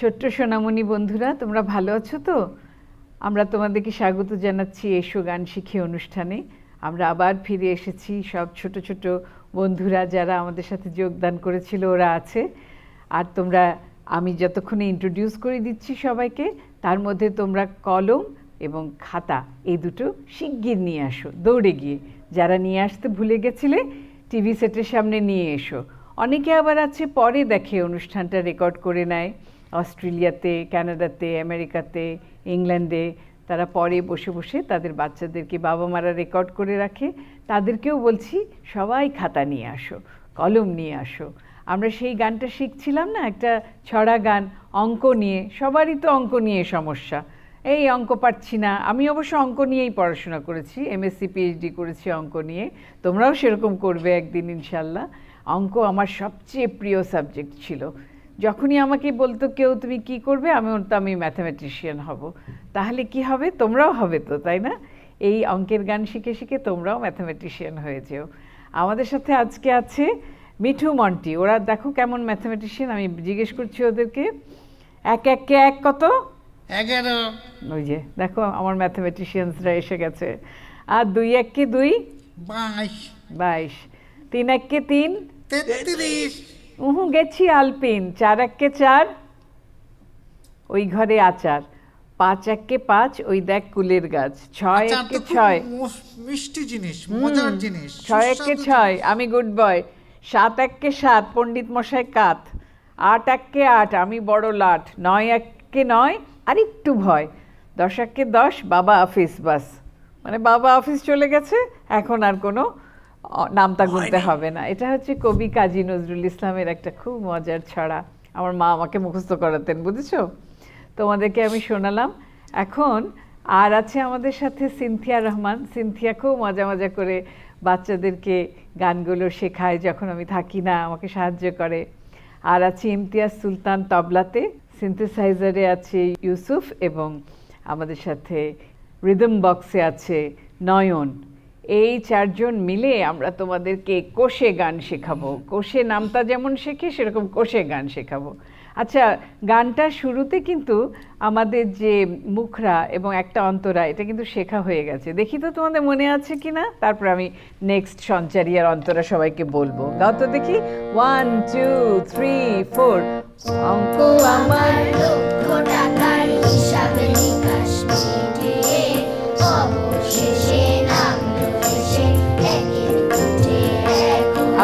ছোট্ট সোনামণি বন্ধুরা, তোমরা ভালো আছো তো? আমরা তোমাদেরকে স্বাগত জানাচ্ছি এসো গান শিখে অনুষ্ঠানে। আমরা আবার ফিরে এসেছি, সব ছোট ছোট বন্ধুরা যারা আমাদের সাথে যোগদান করেছিল, ওরা আছে। আর তোমরা, আমি যতক্ষণে ইন্ট্রোডিউস করে দিচ্ছি সবাইকে, তার মধ্যে তোমরা কলম এবং খাতা, এই দুটো শিগগির নিয়ে আসো, দৌড়ে গিয়ে। যারা নিয়ে আসতে ভুলে গেছিলে টিভি সেটের সামনে নিয়ে এসো। অনেকে আবার আছে, পরে দেখে অনুষ্ঠানটা রেকর্ড করে নেয়। অস্ট্রেলিয়াতে, কানাডাতে, আমেরিকাতে, ইংল্যান্ডে তারা পরে বসে বসে তাদের বাচ্চাদেরকে বাবা মারা রেকর্ড করে রাখে। তাদেরকেও বলছি, সবাই খাতা নিয়ে আসো, কলম নিয়ে আসো। আমরা সেই গানটা শিখছিলাম না, একটা ছড়া গান, অঙ্ক নিয়ে, সবারই তো অঙ্ক নিয়ে সমস্যা। এই অঙ্ক পাচ্ছি না, আমি অবশ্য অঙ্ক নিয়েই পড়াশোনা করেছি এমএসসি পিএইচডি করেছি অঙ্ক নিয়ে। তোমরাও সেরকম করবে একদিন ইনশাল্লাহ। অঙ্ক আমার সবচেয়ে প্রিয় সাবজেক্ট ছিল। যখনই আমাকে বলতো কেউ তুমি কি করবে? আমি বলতাম আমি ম্যাথামেটিশিয়ান হব। তাহলে কি হবে? তোমরাও হবে তো তাই না? এই অঙ্কের গান শিখে শিখে তোমরাও ম্যাথামেটিশিয়ান হয়ে যেও। আমাদের সাথে আজকে আছে মিঠু মন্টি। ওরা দেখো কেমন ম্যাথামেটিশিয়ান আমি জিজ্ঞেস করছি ওদেরকে এক এককে এক কত? এগারো। ওই যে দেখো আমার ম্যাথামেটিশিয়ানসরা এসে গেছে। আর দুই এক এককে দুই? বাইশ। বাইশ। তিন এককে তিন? তেত্রিশ। উহু গেছি আলপিন চার এককে চার ওই ঘরে আচার পাঁচ এককে পাঁচ ওই দেখ কুলের গাছ ছয় এককে ছয়। মিষ্টি জিনিস মজার জিনিস ছয় এককে ছয় আমি গুড বয় সাত এককে সাত পণ্ডিত মশাই কাত আট এককে আট আমি বড় লাট নয় এককে নয় আর একটু ভয় দশ এককে দশ বাবা অফিস বাস মানে বাবা অফিস চলে গেছে এখন আর কোনো অ, নামতা গুনতে হবে না। এটা হচ্ছে কবি কাজী নজরুল ইসলামের একটা খুব মজার ছড়া। আমার মা আমাকে মুখস্থ করাতেন বুঝেছ? তোমাদেরকে আমি শোনালাম। এখন আর আছে আমাদের সাথে সিনথিয়া রহমান। সিনথিয়া খুব মজা মজা করে বাচ্চাদেরকে গানগুলো শেখায় যখন আমি থাকি না আমাকে সাহায্য করে। আর আছে ইমতিয়াজ সুলতান তবলাতে। সিনথেসাইজারে আছে ইউসুফ এবং আমাদের সাথে রিদম বক্সে আছে নয়ন। এই চারজন মিলে আমরা তোমাদেরকে কোষে গান শেখাবো। কোষে নামতা যেমন শেখে, সেরকম কোষে গান শেখাবো। আচ্ছা গানটা শুরুতে কিন্তু আমাদের যে মুখরা এবং একটা অন্তরা, এটা কিন্তু শেখা হয়ে গেছে। দেখি তো তোমাদের মনে আছে কি না? তারপর আমি নেক্সট সঞ্চারী আর অন্তরা সবাইকে বলব। গাও তো দেখি। ওয়ান টু থ্রি ফোর অঙ্ক আমার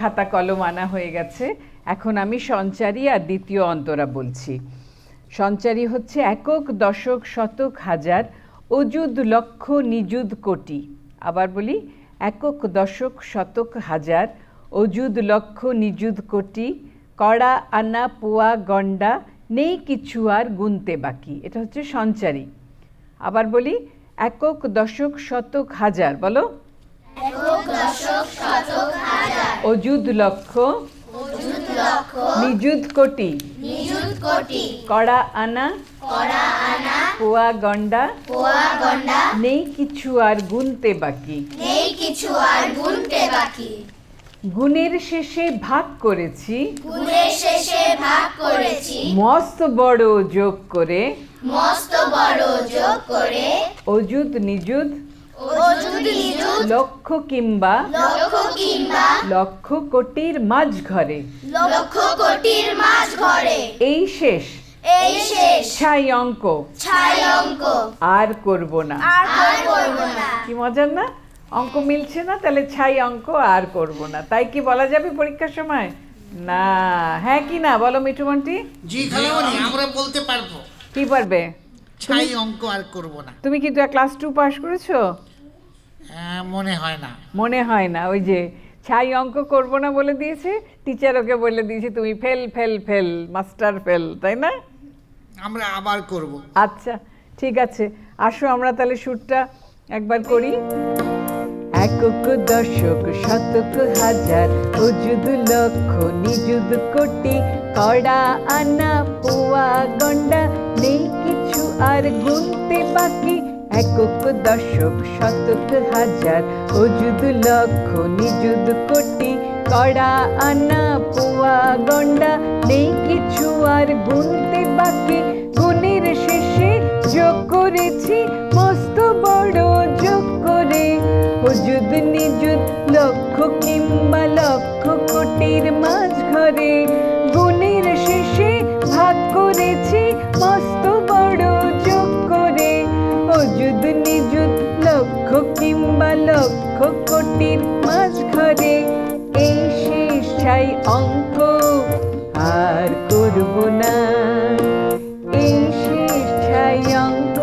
খাতা কলম আনা হয়ে গেছে। এখন আমি সঞ্চারী আর দ্বিতীয় অন্তরা বলছি। সঞ্চারী হচ্ছে একক, দশক, শতক, হাজার, অযুদ, লক্ষ, নিযুদ, কোটি। আবার বলি, একক, দশক, শতক, হাজার, অযুদ, লক্ষ, নিযুদ, কোটি, কড়া, আনা, পোয়া গন্ডা নেই কিছু আর গুনতে বাকি। এটা হচ্ছে সঞ্চারী। আবার বলি, একক, দশক, শতক, হাজার, বলো। অযুদ লক্ষ নিযুত কোটি কড়া আনা পোয়া গন্ডা নেই কিছু আর গুনতে বাকি। নেই কিছু আর গুনতে বাকি গুণের শেষে ভাগ করেছি গুণের শেষে ভাগ করেছি মস্ত বড় যোগ করে মস্ত বড় যোগ করে অযুত অযুত নিযুত লক্ষ কিংবা লক্ষ কিংবা লক্ষ কোটির মাঝ ঘরে লক্ষ কোটির মাঝ ঘরে এই শেষ। এই শেষ। ছাই অঙ্ক। ছাই অঙ্ক। আর করব না। আর করব না। কি মজার না? অঙ্ক মিলছে না তাহলে ছাই অঙ্ক আর করব না। তাই কি বলা যাবে পরীক্ষার সময়? না। হ্যাঁ কি না? বলো মিঠুমন্টি জি খালামণি আমরা বলতে পারব। কি পারবে? ছাই অঙ্ক আর করব না। তুমি কি ক্লাস টু পাস করেছ। মনে হয় না। মনে হয় না ওই যে ছাই অঙ্ক করব না বলে দিয়েছে টিচার ওকে বলে দিয়েছে তুমি fail fail fail master fail তাই না? আমরা আবার করব। আচ্ছা ঠিক আছে আসো আমরা তাহলে সুরটা একবার করি। একক দশক শতক হাজার অযুদ লক্ষ নিযুদ কোটি কড়া আনা পোয়া গন্ডা নেই কিছু আর গুনতে বাকি। একক দশক শতক হাজার। অযুদ লক্ষ নিযুদ কোটি, কড়া, আনা, পোয়া, গন্ডা, নেই কিছু আর গুনতে বাকি। গুণের শেষে যোগ করেছি, মস্ত বড় যোগ করে। অযুদ নিযুদ লক্ষ কিংবা লক্ষ কোটির মাঝ ঘরে লক্ষ কোটির মাঝ ঘরে এই শেষ অঙ্ক। আর করব না। এই শেষ ছাই অঙ্ক।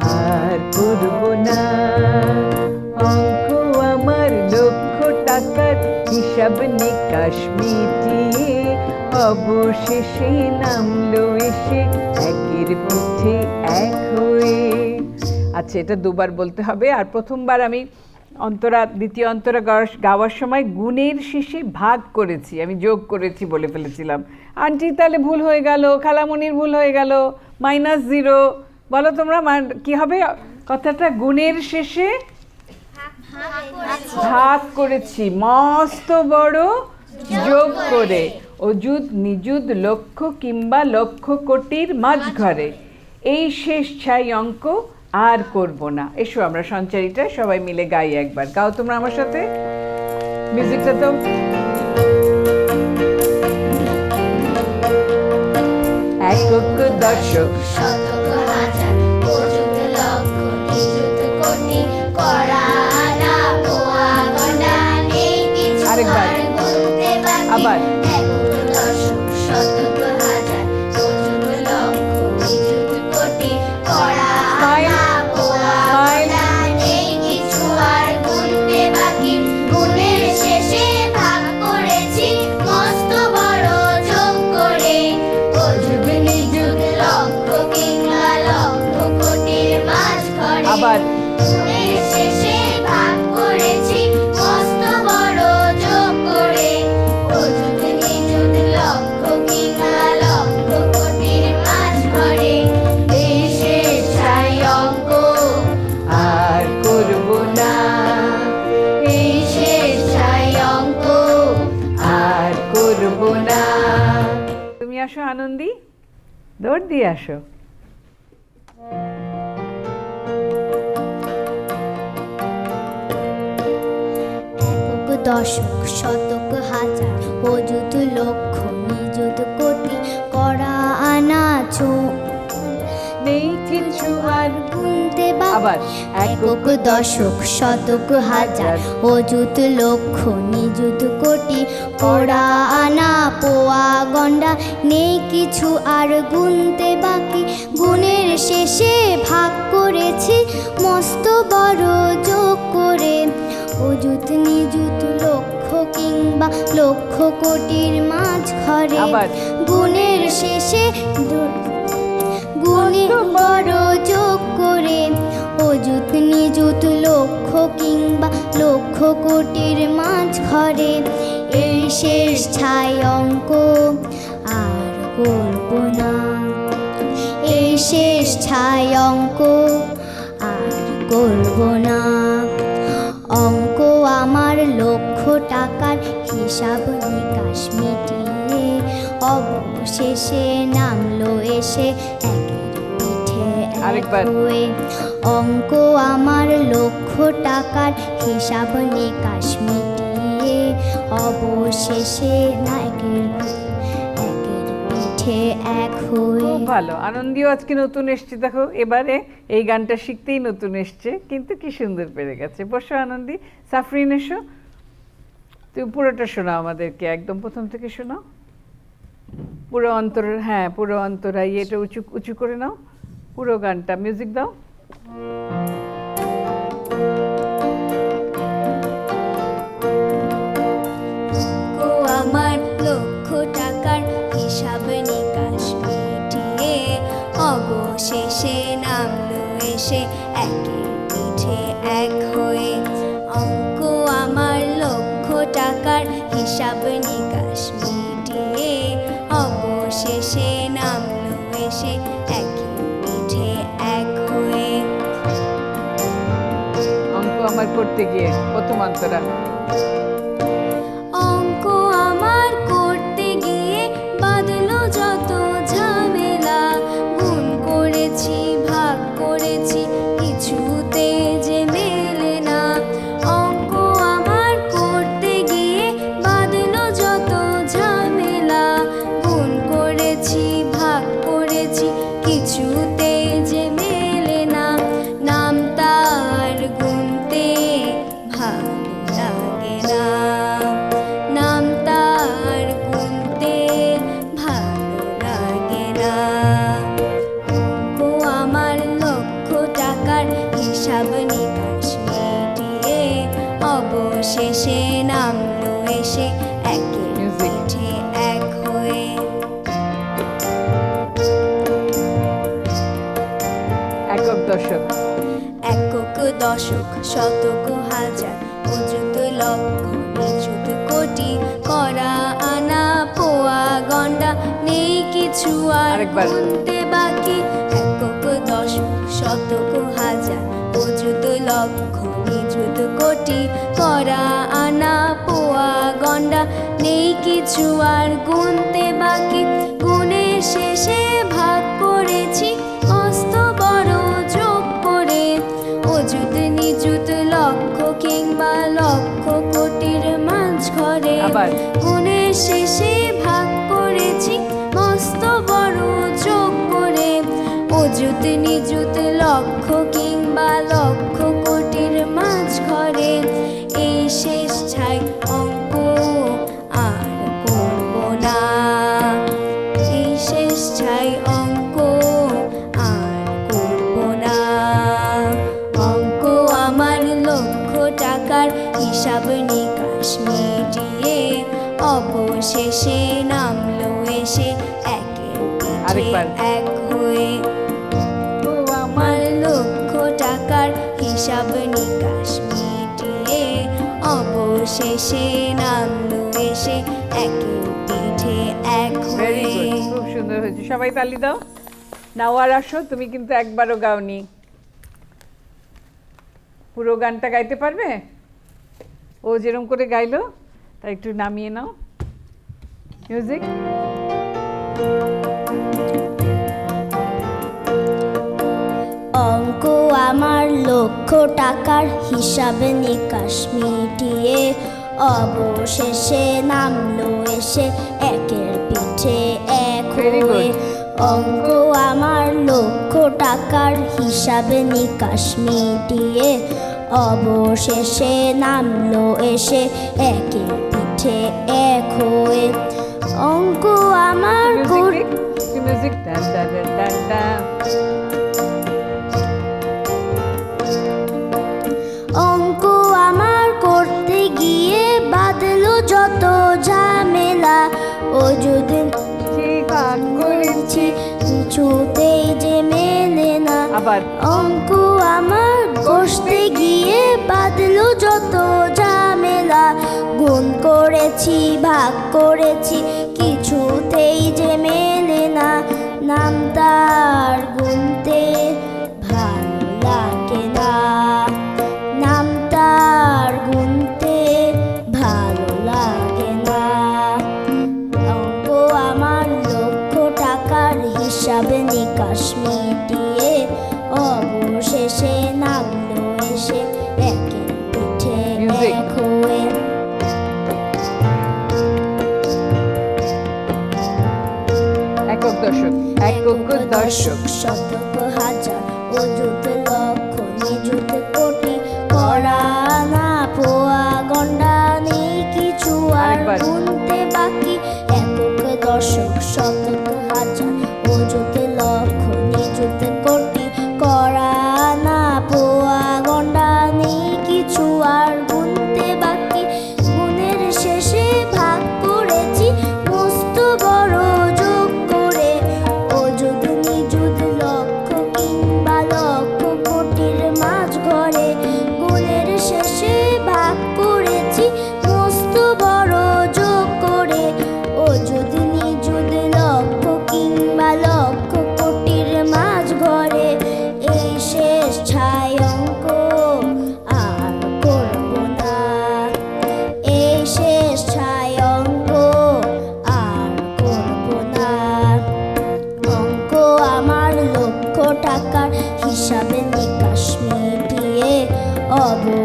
আর করব না। অঙ্ক আমার লক্ষ টাকার হিসাব নিকাশ মিটিয়ে অবশেষে নামলো এসে একের পিঠে এক হয়ে। আচ্ছা এটা দুবার বলতে হবে। আর প্রথমবার আমি অন্তরা, দ্বিতীয় অন্তরা গাওয়ার- সময় গুণের শেষে ভাগ করেছি, আমি যোগ করেছি বলে ফেলেছিলাম। আন্টি, তাহলে ভুল হয়ে গেল, খালামণির ভুল হয়ে গেল মাইনাস জিরো বলো তোমরা কি হবে? কথাটা, গুণের শেষে ভাগ করেছি। মস্ত বড় যোগ করে, অযুত, নিযুত, লক্ষ কিংবা লক্ষ কোটির মাঝ ঘরে এই শেষ ছাই অঙ্ক আর করব না। এসো আমরা সঞ্চারিটা সবাই মিলে গাই একবার। গাও তোমরা আমার সাথে। মিউজিকটা তো। একক দশক শতক হাজার দিয়ে আসো। দশক শতক হাজার অযুত লক্ষ কিছু আর গুনতে আবার একক দশক শতক হাজার অযুত লক্ষ নিযুত কোটি কড়া আনা পোয়া গন্ডা নেই কিছু আর গুনতে বাকি। গুণের শেষে ভাগ করেছি মস্ত বড় যোগ করে। অযুত নিযুত লক্ষ কিংবা লক্ষ কোটির মাঝ ঘরে গুণের শেষে গুণে বড় যোগ করে অযুত নিযুত লক্ষ কিংবা লক্ষ কোটির মাঝ ঘরে এই শেষ ছাই অঙ্ক আর করব না এই শেষ ছাই অঙ্ক আর করব না অঙ্ক আমার লক্ষ টাকার হিসাব নিকাশ মিটিয়ে, অবশেষে নামলো এসে এক আরেকবার। অঙ্ক আমার লক্ষ টাকার হিসাব নিকাশ মিটিয়ে অবশেষে নায়কের একের পিঠে এক হয়ে ভালো। আনন্দীও আজকে নতুন এসছে। দেখো এবারে এই গানটা শিখতেই নতুন এসছে। কিন্তু কি সুন্দর পেরে গেছে। বসো আনন্দী সাফরিন এসো। তুমি পুরোটা শোনাও আমাদেরকে। একদম প্রথম থেকে শোনাও। পুরো অন্তর হ্যাঁ পুরো অন্তরাই এটা উঁচু উঁচু করে নাও। পুরো গানটা। মিউজিক দাও। আমার লক্ষ টাকার হিসাব নিকাশ মিটিয়ে অবশেষে নামলো এসে একের পিঠে এক হয়ে। অঙ্ক আমার লক্ষ টাকার হিসাব নিকাশ আমার করতে গিয়ে প্রথম দশক শতক হাজার অযুত লক্ষ নিযুত কোটি করা আনা পোয়া গন্ডা নেই কিছু আর। গুনতে বাকি একক দশক শতক হাজার অযুত লক্ষ নিযুত কোটি করা আনা পোয়া গন্ডা নেই কিছু আর গুনতে বাকি গুণের শেষে ভাগ করেছি আবার। শেষে ভাগ করেছি, মস্ত বড় যোগ করে অযুত নিযুত লক্ষ কিংবা লক্ষ কোটির মাঝ ঘরে এই শেষ ছাই অঙ্ক আর করব না এই শেষ ছাই অঙ্ক আরেকবার। এক হয়ে ও আমার লক্ষ টাকার হিসাব নিকাশ মিটিয়ে অবশেষে নামলো এসে একের পিঠে এক হয়ে খুব সুন্দর হয়েছে। সবাই তালি দাও। নাও আর আসো তুমি কিন্তু একবারও গাওনি। পুরো গানটা গাইতে পারবে? ও যেরকম করে গাইলো তা একটু নামিয়ে নাও। মিউজিক অঙ্ক আমার লক্ষ টাকার হিসাবে নিকাশ মিটিয়ে অবশেষে নামলো এসে একের পিঠে এক হয়ে। অঙ্ক আমার লক্ষ টাকার হিসাবে নিকাশ মিটিয়ে অবশেষে নামলো এসে একের পিঠে এক হয়ে। অঙ্ক আমার কর- মিউজিক অঙ্ক আমার কষতে গিয়ে বাঁধলো যত ঝামেলা। গুণ করেছি, ভাগ করেছি, কিছুতেই যে মেলে না। নাম তার গুনতে ভালো লাগে না। নাম তার গুনতে ভালো লাগে না। অঙ্ক আমার লক্ষ টাকার হিসাবে নিকাশ মেটি অবশেষে নামলো এসে পিঠে Music. এক হয়ে একক দশক একক দশক শতক হাজার অযুত লক্ষ নিযুত কোটি করা না পোয়া গন্ডা নেই কিছু আর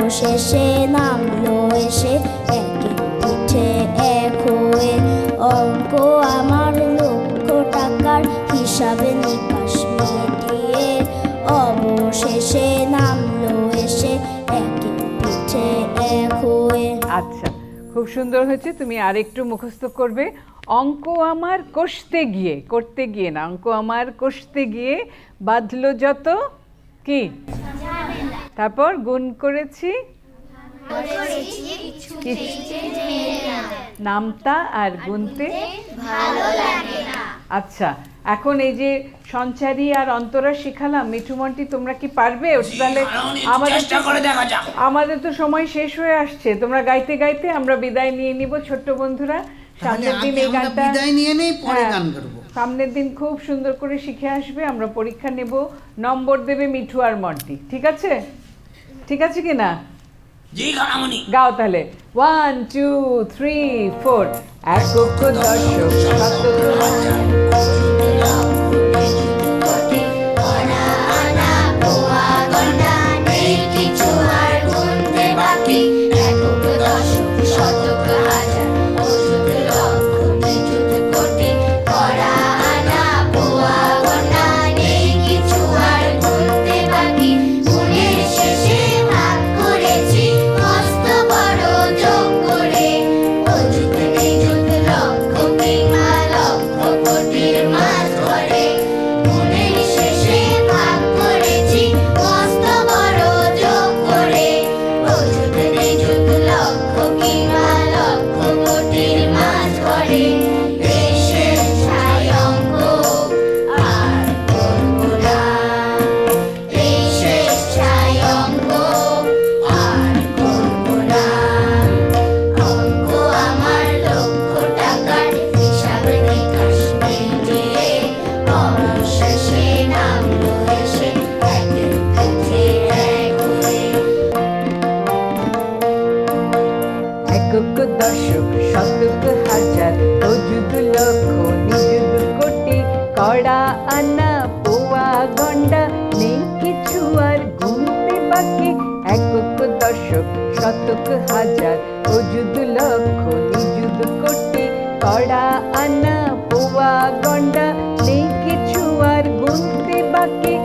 অবশেষে নামলো এসে একে পিঠে এক হয়ে। অঙ্ক আমার লক্ষ টাকার হিসাবে নিকাশ মিটিয়ে অবশেষে নামলো এসে একে পিঠে এক হয়ে। আচ্ছা খুব সুন্দর হয়েছে, তুমি আরেকটু মুখস্থ করবে। অঙ্ক আমার কষতে গিয়ে, করতে গিয়ে না, অঙ্ক আমার কষতে গিয়ে বাঁধলো যত কি? তারপর গুণ করেছি? নামতা আর গুনতে আচ্ছা এখন এই যে সঞ্চারী আর অন্তরা শিখালাম মিঠুমন্টি তোমরা কি পারবে? তাহলে আমাদের আমাদের তো সময় শেষ হয়ে আসছে। তোমরা গাইতে গাইতে আমরা বিদায় নিয়ে নিব ছোট্ট বন্ধুরা। সামনের দিন এই গানটা বিদায় নিয়ে নেই পরে হ্যাঁ, গান করব। সামনের দিন খুব সুন্দর করে শিখে আসবে। আমরা পরীক্ষা নেব নম্বর দেবে মিঠু আর মন্টি। ঠিক আছে? ঠিক আছে কি না? গাও তাহলে। ওয়ান টু থ্রি ফোর এক দর্শক দশক, শতক, হাজার অযুদ লক্ষ নিযুদ কোটি, কড়া, আনা, পোয়া, গন্ডা নেই কিছু আর গুনতে বাকি।